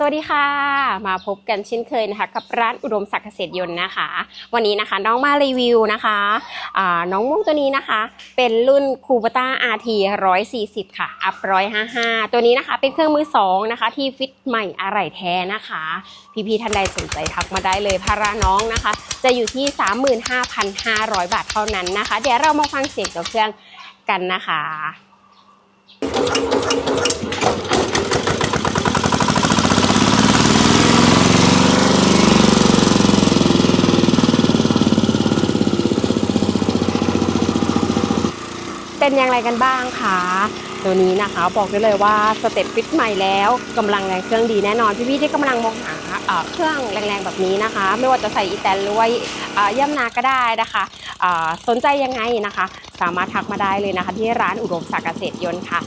สวัสดีค่ะ มาพบกันเช่นเคยนะคะ กับร้านอุดมศักดิ์เกษตรยนต์นะคะ วันนี้นะคะน้องมารีวิวนะคะน้องม่วงตัวนี้นะคะ เป็นรุ่นคูปต้า RT 140ค่ะ อัพ155ตัวนี้นะคะ เป็นเครื่องมือสองนะคะ ที่ฟิตใหม่อะไหล่แท้นะคะ พี่ๆท่านใดสนใจทักมาได้เลยภาระน้องนะคะ จะอยู่ที่35,500บาทเท่านั้นนะคะ เดี๋ยวเรามาฟังเสียงกับเครื่องกันนะคะ เป็นอย่างไรกันบ้างคะตัวนี้นะคะบอกได้เลยว่าสเต็ปฟิตใหม่แล้วกำลังแรงเครื่องดีแน่นอนพี่ๆที่กำลังมองหาเครื่องแรงๆแบบนี้นะคะ ไม่ว่าจะใส่อีแตนหรือว่าย่ำนาก็ได้นะคะสนใจยังไงนะคะ สามารถทักมาได้เลยนะคะ ที่ร้านอุดมศักดิ์เกษตรยนต์ค่ะ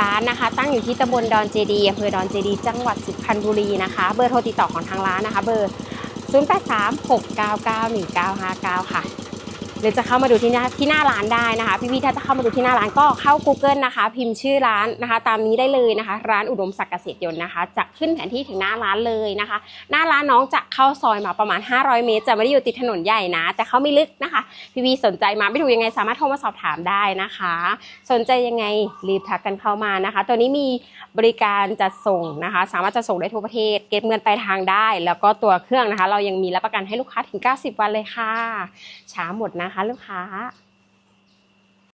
ร้านนะคะ ตั้งอยู่ที่ตำบลดอนเจดีอำเภอดอนเจดี จังหวัดสุพรรณบุรีนะคะ เบอร์โทรติดต่อของทางร้านนะคะ เบอร์ 0836991959 ค่ะ หรือจะเข้ามาดูที่หน้าที่หน้าร้านได้นะคะ พี่ๆถ้าจะเข้ามาดูที่หน้าร้านก็เข้า Google นะคะ พิมพ์ชื่อร้านนะคะ ตามนี้ได้เลยนะคะ ร้านอุดมศักดิ์เกษตรยนต์นะคะ จะขึ้นแผนที่ถึงหน้าร้านเลยนะคะ หน้าร้านน้องจะเข้าซอยมาประมาณ 500 เมตร จะไม่ได้อยู่ติดถนนใหญ่นะจะเข้าไม่ลึกนะคะ พี่ๆสนใจมาไม่ถูกยังไงสามารถโทรมาสอบถามได้นะคะ สนใจยังไงรีบทักกันเข้ามานะคะ ตัวนี้มีบริการจัดส่งนะคะ สามารถจะส่งได้ทั่วประเทศ เก็บเงินปลายทางได้ แล้วก็ตัวเครื่องนะคะ เรายังมีรับประกันให้ลูกค้าถึง 90 วันเลยค่ะ ช้าหมดนะนะคะ ลูกค้า